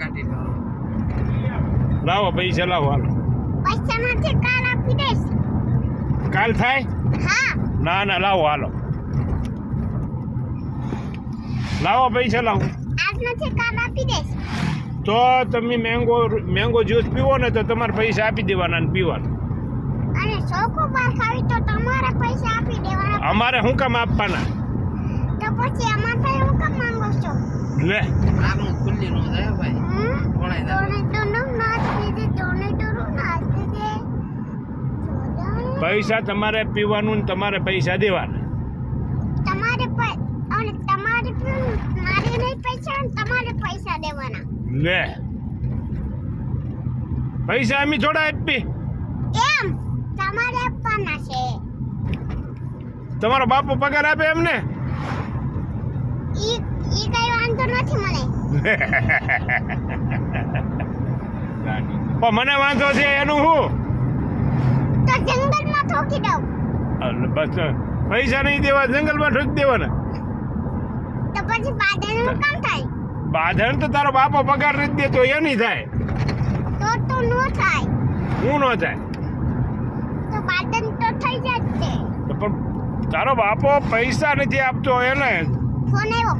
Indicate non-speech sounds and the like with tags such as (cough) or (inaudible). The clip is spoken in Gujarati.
કાઢી લાવો પૈસા લાવો હાલો. પૈસા નથી કાલ આપી દઈશ. કાલ થાય? હા. ના ના લાવો હાલો. લાવો પૈસા લાવો. આજ નથી કાલ આપી દઈશ. તો તમે મેંગો મેંગો જ્યુસ પીવો ને તો તમારે પૈસા આપી દેવાના ને પીવાના. અને ચોકોબાર ખાવી તો તમારે પૈસા આપી દેવાના. અમારે શું કામ આપવાના? તો પછી અમારે હું કામ માંગો છો? લે. આનું ખુલ્લી નો જાય ભાઈ? કોણે જાય ટોનેટોનો નાચ દીધે ટોનેટોનો નો લીધે દીધે પૈસા તમારે પીવાનું ને તમારે પૈસા દેવાના. તમારે અને તમારે મારે નહીં પૈસા તમારે પૈસા દેવાના. લે. પૈસા અમે થોડા આપી એમ તમારે આપવાના છે. તમારો બાપો પગાર આપે એમને ઈ ઈ કઈ વાંધો નથી મને (laughs) પણ મને વાંધો છે એનું શું? તો જંગલમાં ઠોકી દઉં. બસ પૈસા નહીં દેવા જંગલમાં ઠોકી દેવાના. તો પછી બાદલનું કામ થાય? બાધણ તો તારો બાપો પગાર નથી દેતો એ નહીં થાય. તો તો નો થાય. હું ન થાય? તો બાધણ તો થઈ જાય પણ તારો બાપો પૈસા નથી આપતો એને. ફોન આવ્યો.